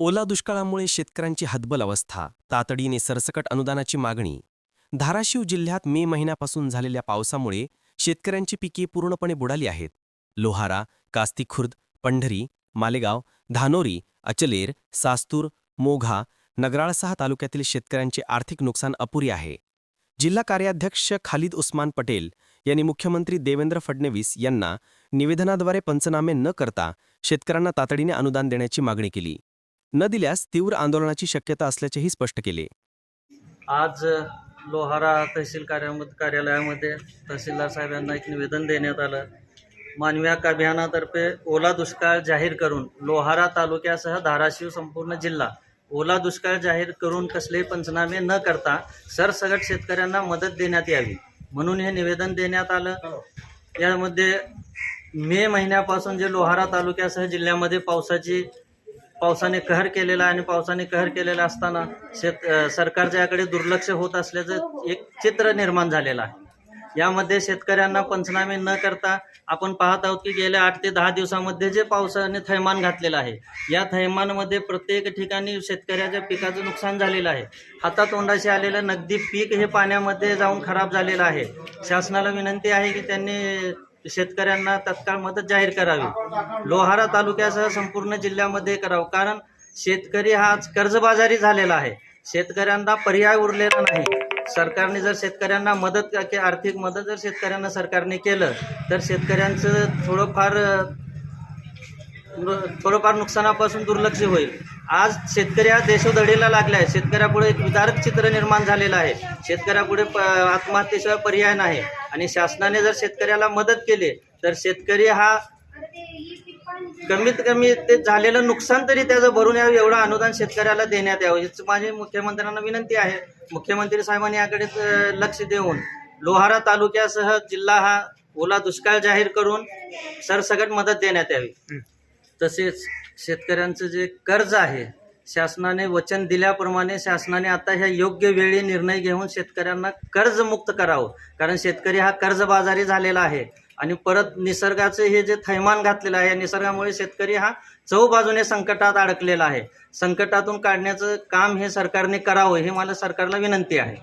ओला दुष्काळामुळे शेतकऱ्यांची हतबल अवस्था तातडीने सरसकट अनुदानाची मागणी. धाराशिव जिल्ह्यात मे महिन्यापासून झालेल्या पावसामुळे शेतकऱ्यांची पिके पूर्णपणे बुडाली आहेत. लोहारा कास्तीखुर्द पंढरी मालेगाव धानोरी अचलेर सास्तूर मोघा नगराळसह तालुक्यातील शेतकऱ्यांचे आर्थिक नुकसान अपुरी आहे. जिल्हा कार्याध्यक्ष खालिद उस्मान पटेल यांनी मुख्यमंत्री देवेंद्र फडणवीस यांना निवेदनाद्वारे पंचनामे न करता शेतकऱ्यांना तातडीने अनुदान देण्याची मागणी केली. न दिल्यास तीव्र आंदोलनाची शक्यता असल्याचेही स्पष्ट केले. आज लोहारा तहसील कार्यामध्ये कार्यालयामध्ये तहसीलदार साहेब यांना एक निवेदन देण्यात आलं. मानवी हक्क अभियानातर्फे ओला दुष्काळ जाहीर करून लोहारा तालुक्यासह धाराशिव संपूर्ण जिल्हा ओला दुष्काळ जाहीर करून कसलेही पंचनामे न करता सरसगट शेतकऱ्यांना मदत देण्यात यावी म्हणून हे निवेदन देण्यात आलं. यामध्ये मे महिन्यापासून जे लोहारा तालुक्यासह जिल्ह्यामध्ये पावसाची पावसाने कहर केलेला आणि पावसाने कहर केलेला असताना शेत सरकारच्या याकडे दुर्लक्ष होत असल्याचं एक चित्र निर्माण झालेलं आहे. यामध्ये शेतकऱ्यांना पंचनामे न करता आपण पाहत आहोत की गेल्या आठ ते दहा दिवसामध्ये जे पावसाने थैमान घातलेलं आहे या थैमानमध्ये प्रत्येक ठिकाणी शेतकऱ्याच्या पिकाचं नुकसान झालेलं आहे. हातातोंडाशी आलेलं नगदी पीक हे पाण्यामध्ये जाऊन खराब झालेलं आहे. शासनाला विनंती आहे की त्यांनी शेतकऱ्यांना तत्काळ मदत जाहीर करावी. लोहारा तालुक्यासह संपूर्ण जिल्ह्यामध्ये करावं. कारण शेतकरी हा आज कर्जबाजारी झालेला आहे. शेतकऱ्यांना पर्याय उरलेला नाही. सरकारने जर शेतकऱ्यांना मदत की आर्थिक मदत जर शेतकऱ्यांना सरकारने केलं तर शेतकऱ्यांचं थोडंफार थोडंफार नुकसानापासून दुर्लक्ष होईल. आज शेतकरी हा देशोधडीला लागला आहे शेतकऱ्यापुढे एक विदारक चित्र निर्माण झालेलं आहे. शेतकऱ्यापुढे प आत्महत्येशिवाय पर्याय नाही. आणि शासनाने जर शेतकऱ्याला मदत केली तर शेतकरी हा कमीत कमी ते झालेलं नुकसान तरी त्याचं भरून यावं एवढं अनुदान शेतकऱ्याला देण्यात यावं. हीच माझी मुख्यमंत्र्यांना विनंती आहे. मुख्यमंत्री साहेबांनी याकडे लक्ष देऊन लोहारा तालुक्यासह जिल्हा हा ओला दुष्काळ जाहीर करून सरसकट मदत देण्यात यावी. तसेच शेतकऱ्यांचं जे कर्ज आहे शासनाने वचन दिल्याप्रमाणे शासनाने आता ह्या योग्य वेळी निर्णय घेऊन शेतकऱ्यांना कर्जमुक्त करावं. कारण शेतकरी हा कर्जबाजारी झालेला आहे आणि परत निसर्गाचे हे जे थैमान घातलेलं आहे या निसर्गामुळे शेतकरी हा चौबाजूने संकटात अडकलेला आहे. संकटातून काढण्याचं काम हे सरकारने करावं हे मला सरकारला विनंती आहे.